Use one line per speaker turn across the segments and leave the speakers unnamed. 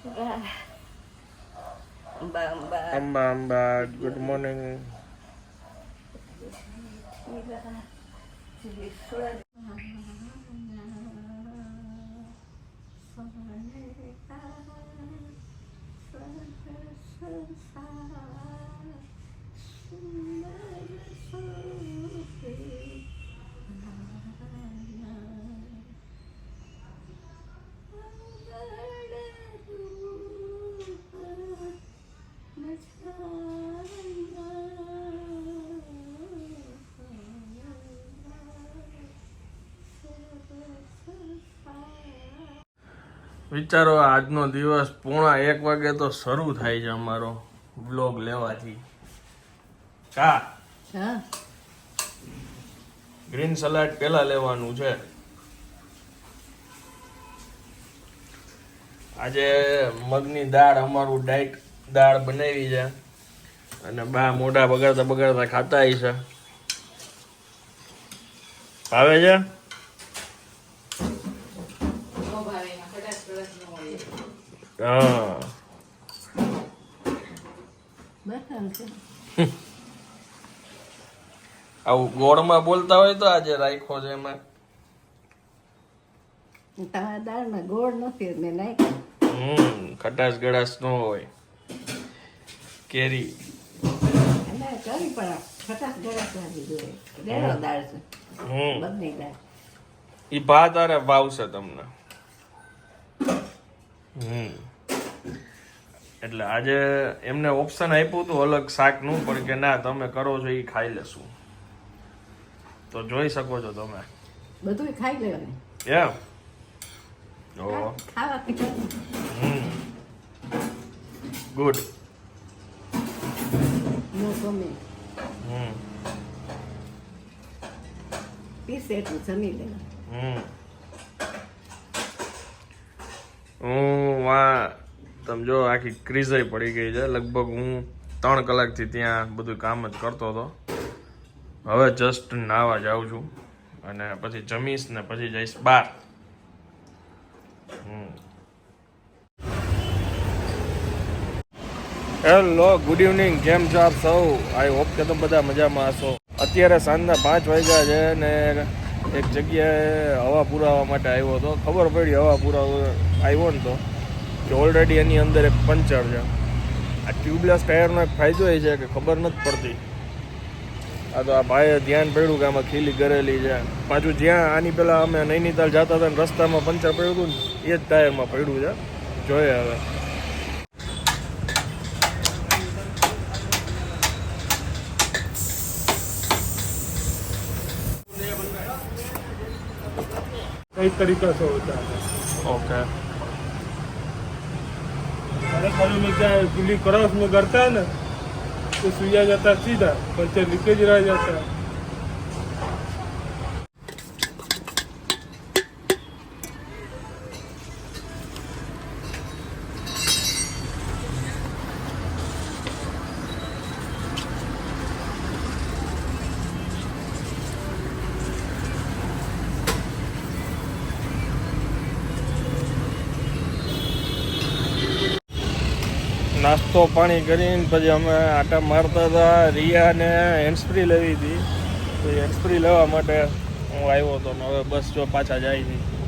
Mbak Mbak.
Mbak Mbak. Good morning. Selamat વિચારો આજનો દિવસ પોણા એક વાગે તો શરૂ થાય છે અમારો બ્લોગ લેવાથી. કા? ગ્રીન સલાડ પેલા લેવાનું છે. આજે મગની દાળ અમારું ડાયટ દાળ બનાવી છે. અને બા મોઢા બગાડતા બગાડતા ખાતા છે. ભાવે છે? હા. આવું ગોળમાં બોલતા હોય તો આજે રાખ્યો છે એમાં.
તમારા દાળમાં ગોળ નથી મેં નાખ્યો
હમ ખટાશ ગળાશ નો હોય. કેરી.
કરી પણ ખટાશ ગળાશ લાગી જોઈએ રેડો દાળ છે.
હમ.
બધી દાળ.
ઈ ભાત ભાવશે તમને. હમ. એટલે આજે એમને ઓપ્શન આપ્યું હતું અલગ શાકનું પણ કે ના તમે કરો છો એ ખાઈ લેશું. તો જોઈ શકો છો તમે.
બધું ખાઈ લેવાનું
એમ? હમ. ગુડ
પીસે એટલું જમી લેવાનું
હું તમે જો આખી ક્રીઝાઈ પડી ગઈ છે. લગભગ હું ત્રણ કલાકથી ત્યાં બધું કામ જ કરતો હતો. હવે જસ્ટ નાવા જાઉં છું અને પછી જમીશ ને પછી જઈશ બાર હેલો ગુડ ઇવનિંગ કેમ છો આપ સૌ? આઈ હોપ કે તમે બધા મજામાં હશો. અત્યારે સાંજના પાંચ વાગ્યા છે ને એક જગ્યાએ હવા પુરાવા માટે આવ્યો હતો. ખબર પડી હવા પુરાવા આવ્યો ને તો. કે ઓલરેડી એની અંદર એક પંચર છે. આ ટ્યુબલેસ ટાયરનો એક ફાયદો એ છે કે ખબર નથી પડતી. આ તો આ ભાઈએ ધ્યાન પડ્યું કે આમાં ખીલી કરેલી છે. પાછું જ્યાં આની પહેલાં અમે નૈનીતાલ જતા હતા ને રસ્તામાં પંચર પડ્યું હતું એ જ ટાયરમાં પડ્યું છે. જોઈએ હવે.
કઈ તરીકે
ઓકે
અને ખાલી મેં ત્યાં ગુલી ક્રોસ મેં કરતા ને, તો સુયા જતા સીધા, પછી લીકેજ રહી જતા
નાસ્તો પાણી કરીને પછી અમે આટા મારતા હતા. રિયાને હેન્ડસ્પ્રી લેવી હતી. તો હેન્ડસ્પ્રી લેવા માટે હું આવ્યો હતો હવે બસ જો પાછા જાય છે.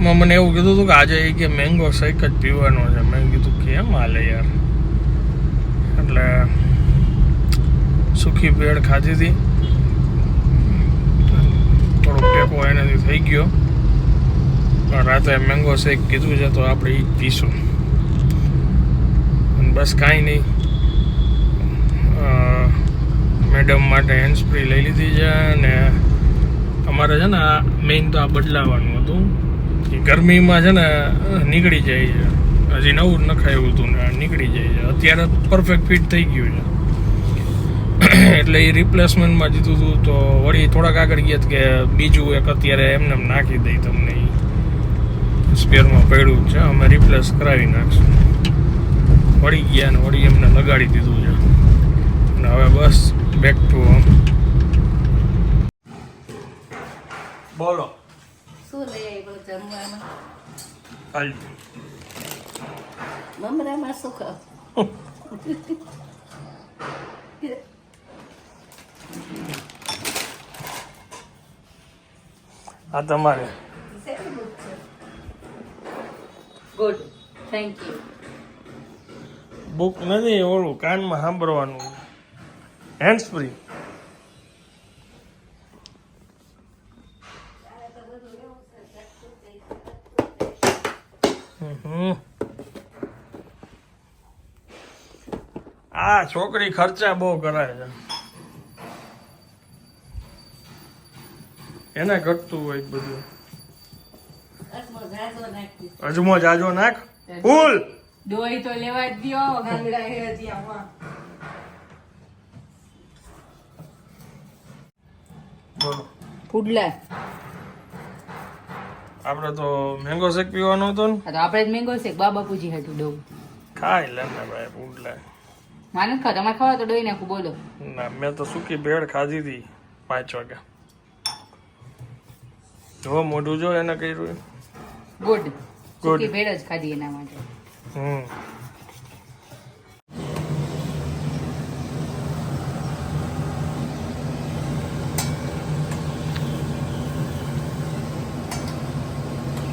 ડાયટમાં મને એવું કીધું હતું કે આજે એ કે મેંગો શેક જ પીવાનો છે. મેં કીધું, કેમ હાલે યાર? એટલે સુખી ભેળ ખાધી હતી. થોડોક ટેકો એનાથી થઈ ગયો. પણ રાતે મેંગો શેક કીધું છે તો આપણે એ જ પીશું. બસ કાંઈ નહીં. મેડમ માટે હેન્ડસ્પ્રી લઈ લીધી છે અને અમારે છે ને મેઇન તો આ બદલાવાનું હતું. ગરમીમાં છે ને, નીકળી જાય છે. હજી નવું નખાયું હતું ને નીકળી જાય છે. અત્યારે પરફેક્ટ ફિટ થઈ ગયું છે. એટલે એ રિપ્લેસમેન્ટમાં જીતું હતું તો વળી થોડાક આગળ ગયા કે બીજું એક અત્યારે એમને એમ નાખી દઈ તમને એ સ્પેરમાં પડ્યું છે, અમે રિપ્લેસ કરાવી નાખશું. વળી ગયા ને વળી એમને લગાડી દીધું છે. અને હવે બસ બેક ટુ બોલો.
શું લઈ આવ્યો જમવામાં
હાલ
મમરામાં શું ખાવ
આ તમારે
ગુડ થેન્ક યુ
બુક નથી ઓળું કાનમાં સાંભળવાનું. હેન્ડ ફ્રી આ છોકરી ખર્ચા બહુ કરાય છે. એને ઘટતું હોય બધું. અજમો જાજો નાખ. ફૂલ!
દોઈ તો લેવા જ દો ગાંગડા હે હજી આમાં.
બોલો
પુડલા
આપણે તો મેંગો શેક પીવાનો હતો ને.
આપણે જ મેંગો શેક બા બાપુજી હતું ડો
ખાઈ લે ને ભાઈ પુડલા
માને ખા તમારે ખાવા તો ડોઈ નાખું બોલો.
ના મેં તો સૂકી ભેળ ખાધી હતી પાંચ વાગે. જો મોઢું જો એને કર્યું.
ગુડ
ગુડ
સુકી ભેળ જ ખાધી એના માટે.
હમ.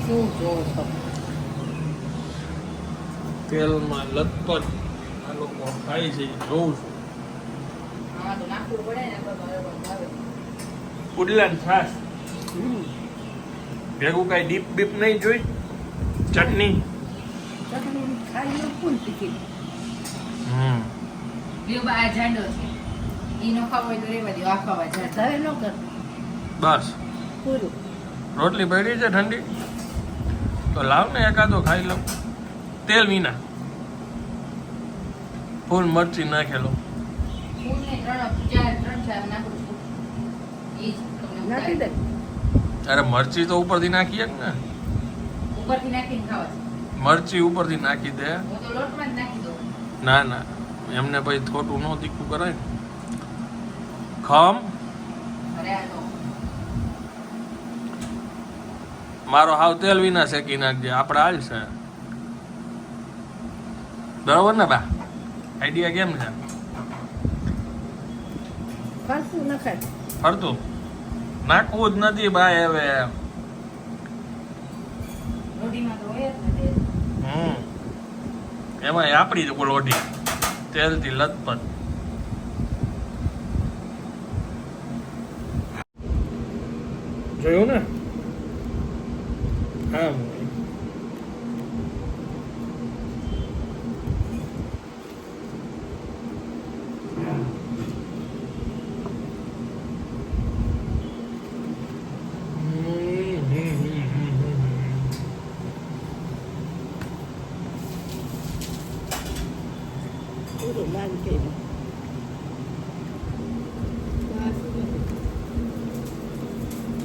શું જોવો છો?
તેલમાં લથપથ ખાય છે જોઉં છું. પુડલા ભેગું કઈ ડીપ બીપ નહીં જોઈ? ચટણી. બસ. રોટલી પડી છે ઠંડી. તો લાવ ને એકાદો ખાઈ લઉં. તેલ વિના ફૂલ મરચી નાખેલો
ફૂલ ને ત્રણ ચાર ત્રણ ચાર નાખું છું ઈ જ તમને
મરચી નાખેલો.
અરે મરચી તો ઉપરથી નાખીએ જ ને. મરચી ઉપરથી નાખી દે.
હું તો લોટમાં જ નાખી દઉં.
ના ના. એમને પછી થોડું ન તીખું કરાય ખમ.
અરે આ તો.
મારો હાવ તેલ વિના શેકી નાખજે. આપણે હાલ છે. બરોબર ને બા? આઈડિયા કેમ છે?
ફાલતું નખાય.
ફરતું? નાખવું જ નથી ભાઈ હવે. હમ. એમાં આપણી જ લોઢી. તેલથી લથપથ. જોયું ને હા
પૂરું લાલ કર્યું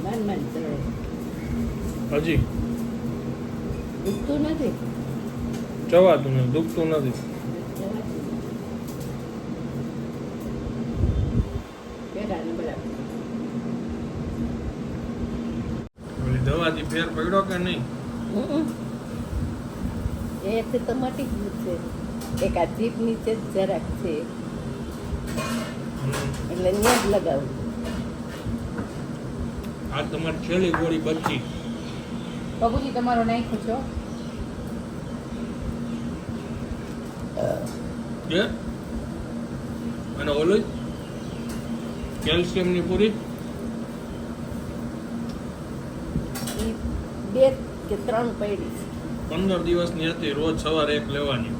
મન મન ચડે
હજી
દુખતું નથી
ચવાતું નથી દુખતું નથી દવાથી ફેર પડ્યો કે નહીં
એ તો મટી ગયું છે એક આ જીભ નીચે જ જરાક છે એટલે ન્યા જ લગાવું
આ તમારી છેલ્લી ગોળી બચી
બાબુજી તમારો નાખ્યો છો
કે અને ઓલું કેલ્શિયમની પૂરી?
બે કે ત્રણ પૈડી.
પંદર દિવસની હતી રોજ સવારે એક લેવાની.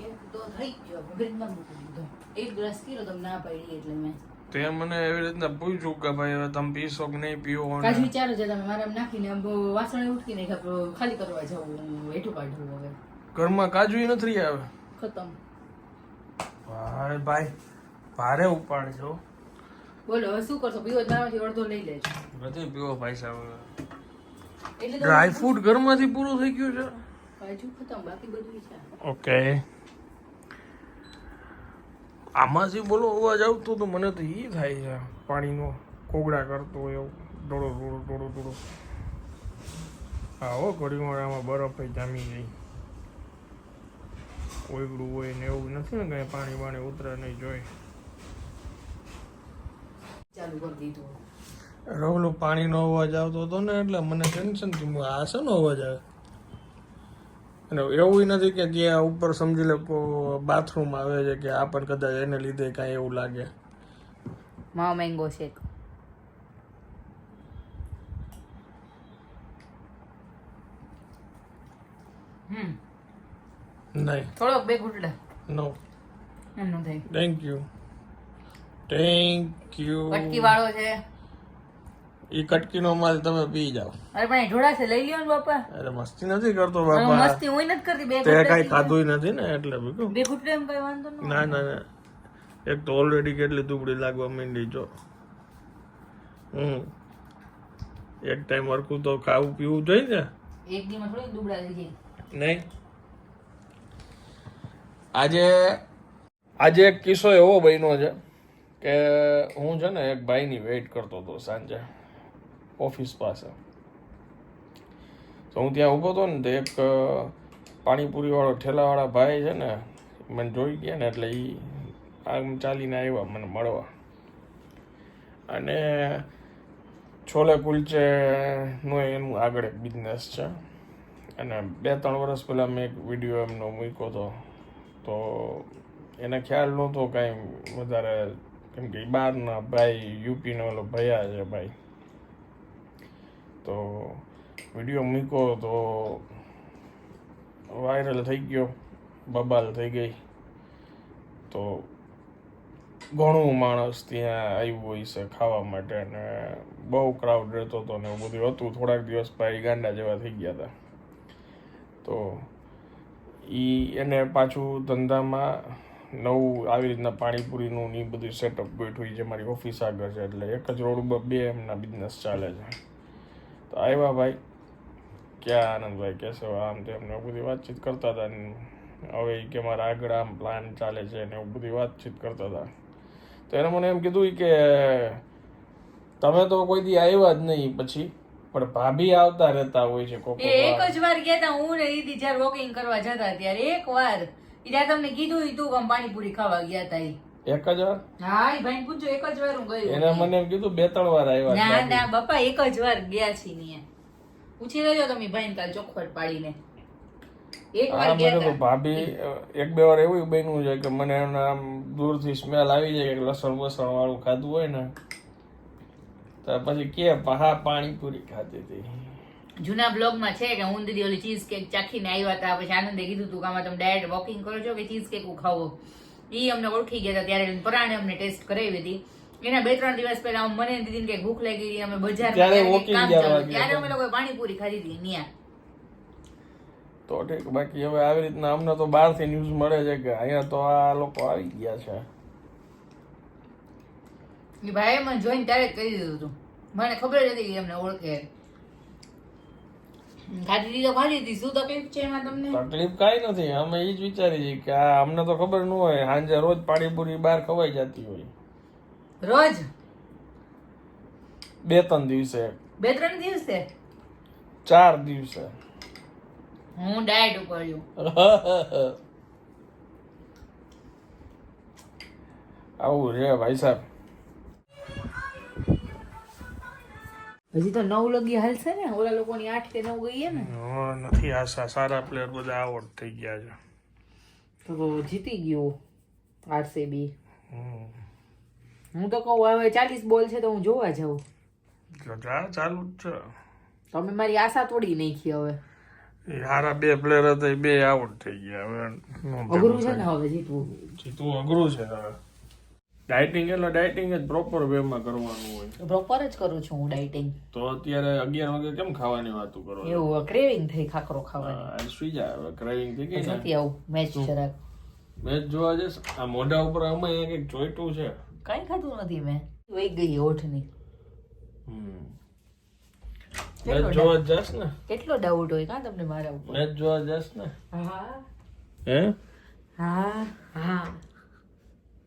શેક તો થઈ ગયો મગજમાં મૂકી દીધો. એક ગ્લાસ કર્યો તો ના પડી એટલે મેં.
તે મને એવી રીતના પૂછ્યું કે ભાઈ હવે તમે પીશો કે નહીં પીવો અને
વિચારો છે તમે મારા નાખીને વાસણ ઉઠકી નહીં ખબર ખાલી કરવા જવું હેઠું કાઢવું હવે.
ઘરમાં કાજુ નથી આવે?
ખતમ.
ભાઈ ભાઈ ભારે ઉપાડજો
બોલો હવે શું કરશો? પીવો મારામાંથી અડધો લઈ લેજો.
નથી પીવો ભાઈ સાહેબ
એટલે
ડ્રાય ફ્રૂટ ઘરમાંથી પૂરું થઈ ગયું છે?
કાજુ ખતમ બાકી બધું છે.
ઓકે આમાંથી બોલો અવાજ આવતો તો મને તો એ થાય છે પાણીનો કોગળા કરતો હોય એવું. ડોળો ડોળો ડોળો ડોળો હા હો આમાં બરફ જામી ગઈ. ઓગળું હોય ને એવું નથી ને કઈ પાણી બાણી ઉતરે નહીં જોઈ રવલો પાણીનો અવાજ આવતો હતો ને એટલે મને ટેન્શન થયું. આ શેનો અવાજ આવે? અને એવું નથી કે જે ઉપર સમજી લે બાથરૂમ આવે છે કે આપણને કદાચ એને લીધે કાંઈ એવું લાગે.
મા મેંગો શેક
નહીં.
થોડોક બે
નો
એમ ન
થેન્ક યુ થેન્ક યુ
વાળો છે.
એ કટકીનો માલ તમે પી જાઓ.
અરે પણ છે લઈ લ્યો ને બાપા.
અરે મસ્તી નથી કરતો બાપા.
મસ્તી હું નથી કરતી બે
તે
ઘૂંટડા
ખાધું નથી ને એટલે
બે ઘૂંટડા એમ કઈ વાંધો ના
ના ના એક તો ઓલરેડી કેટલી દુબળી લાગવા માંડી જો. હમ. એક ટાઈમ હરખું તો ખાવું પીવું જોઈએ ને.
એક દીમાં થોડી દુબળા થઈ જાય.
નહીં. આજે આજે એક કિસ્સો એવો બન્યો છે કે હું છે ને એક ભાઈની વેઇટ કરતો હતો સાંજે. ઓફિસ પાસે. તો હું ત્યાં ઊભો હતો ને તો એક પાણીપુરી વાળો ઠેલાવાળા ભાઈ છે ને, મને જોઈ ગયા ને એટલે એ આમ ચાલીને આવ્યા મને મળવા. અને છોલે કુલચે નો એનું આગળ એક બિઝનેસ છે. અને બે ત્રણ વર્ષ પહેલાં મેં એક વીડિયો એમનો મૂક્યો હતો. તો એને ખ્યાલ નહોતો કાંઈ વધારે, કેમ કે બહારના ભાઈ, યુપીનો ઓલો ભયા છે ભાઈ. તો વીડિયો મૂક્યો તો વાયરલ થઈ ગયો, બબાલ થઈ ગઈ. તો ઘણું માણસ ત્યાં આવ્યું હોય છે ખાવા માટે અને બહુ ક્રાઉડ રહેતો હતો ને એવું બધું હતું. થોડાક દિવસ પછી ગાંડા જેવા થઈ ગયા હતા. તો એ એને પાછું ધંધામાં નવું આવી રીતના પાણીપુરીનું ને એ બધું સેટઅપ ગોઠવ્યું જે મારી ઓફિસ આગળ છે એટલે એક જ રોડ ઉપર બે એમના બિઝનેસ ચાલે છે. તો આવ્યા ભાઈ. ક્યાં આનંદભાઈ કેસે? આમ તેમ ને એવું બધી વાતચીત કરતા હતા હવે કે મારા આગળ આમ પ્લાન ચાલે છે ને એવું બધી વાતચીત કરતા હતા. તો એને મને એમ કીધું કે તમે તો કોઈ દી આવ્યા જ નહીં પછી પણ ભાભી આવતા રહેતા હોય છે કોક
એક જ વાર ગયા હતા હું ને દીદી જ્યારે વોકિંગ કરવા જતા ત્યારે એક વાર. ત્યાં તમને કીધું તું પાણીપુરી ખાવા ગયા તા ઈ.
એક જ વાર?
હા ભાઈ પૂછજો એક જ વાર હું ગયો
એને મને એમ કીધું બે ત્રણ વાર આવ્યા
ના ના બાપા એક જ વાર ગયા છે ને પૂછી લેજો તમે ભાઈ કાલ ચોખવટ પાડીને. એક વાર ગયા
કીધું ભાભી એક બે વાર એવું બન્યું છે કે મને એમને આમ દૂરથી સ્મેલ આવી જાય કે લસણ વસણ વાળું ખાધું હોય ને. તો પછી કે હા પાણીપુરી ખાધી હતી.
જૂના બ્લોગમાં છે કે હું દીદી ઓલી ચીઝ કેક ચાખીને આવ્યા હતા પછી આનંદે કીધું તું કે આમાં તમે ડાયરેક્ટ વોકિંગ કરો છો કે ચીઝ કેક ખાવો? ઈ અમને ઓળખી ગયા હતા ત્યારે પરાણે અમને ટેસ્ટ કરાવી હતી. એના બે ત્રણ દિવસ પહેલા મને દીદી કે ભૂખ લાગી ગઈ અમે બજાર
ત્યારે
અમે લોકો પાણીપુરી ખાધી હતી ન્યા.
તો ઠીક બાકી હવે આવી રીતના અમને તો બહારથી ન્યૂઝ મળે છે કે અહીંયા તો આ લોકો આવી ગયા છે.
ભાઈ મને જોઈને ત્યારે જ કહી દીધું હતું મને ખબર જ હતી કે એમને ઓળખે. ખાધી તો ખાધી હતી શું તકલીફ છે એમાં તમને?
તકલીફ કાંઈ નથી. અમે એ જ વિચારી છીએ કે આ અમને તો ખબર ન હોય સાંજે રોજ પાણીપુરી બહાર ખવાઈ જતી હોય.
રોજ?
બે ત્રણ દિવસે.
બે ત્રણ દિવસે?
ચાર દિવસે.
હું ડાયટ ઉપર છું.
આવું રે ભાઈ સાહેબ.
હજી તો નવ લગી હાલશે ને? ઓલા લોકોની આઠ કે નવ ગઈ ને?
નથી આશા સારા પ્લેયર બધા આઉટ થઈ ગયા છે.
તો જીતી ગયો આરસીબી. હું તો કહું હવે ચાલીસ બોલ છે તો હું જોવા જાઉં.
ચાલુ જ છે.
તમે મારી આશા તોડી નાખી હવે.
હારા બે પ્લેયર હતા એ બે આઉટ થઈ ગયા. હવે
અઘરું છે ને હવે જીતવું?
જીતવું અઘરું છે હવે. ડાયટિંગ એટલે ડાયટિંગ જ પ્રોપર વેમાં કરવાનું હોય.
પ્રોપર જ કરું છું હું ડાયટિંગ
તો અત્યારે અગિયાર વાગે કેમ ખાવાની વાતો કરો
એવું ક્રેવિંગ થઈ ખાખરો ખાવાની.
સુઈ જાય ક્રેવિંગ થઈ ગઈ
નથી આવું મેચ જરાક.
મેચ જોવા જઈશ? આ મોઢા ઉપર અમે એક એક ચોઈટું છે.
કઈ ખાધું નથી મેં. વહી ગઈ ઓઠની.
મેચ જોવા જઈશ ને?
કેટલો ડાઉટ હોય કા તમને મારા ઉપર?
મેચ જોવા જઈશ ને?
હા.
હે?
હા હા.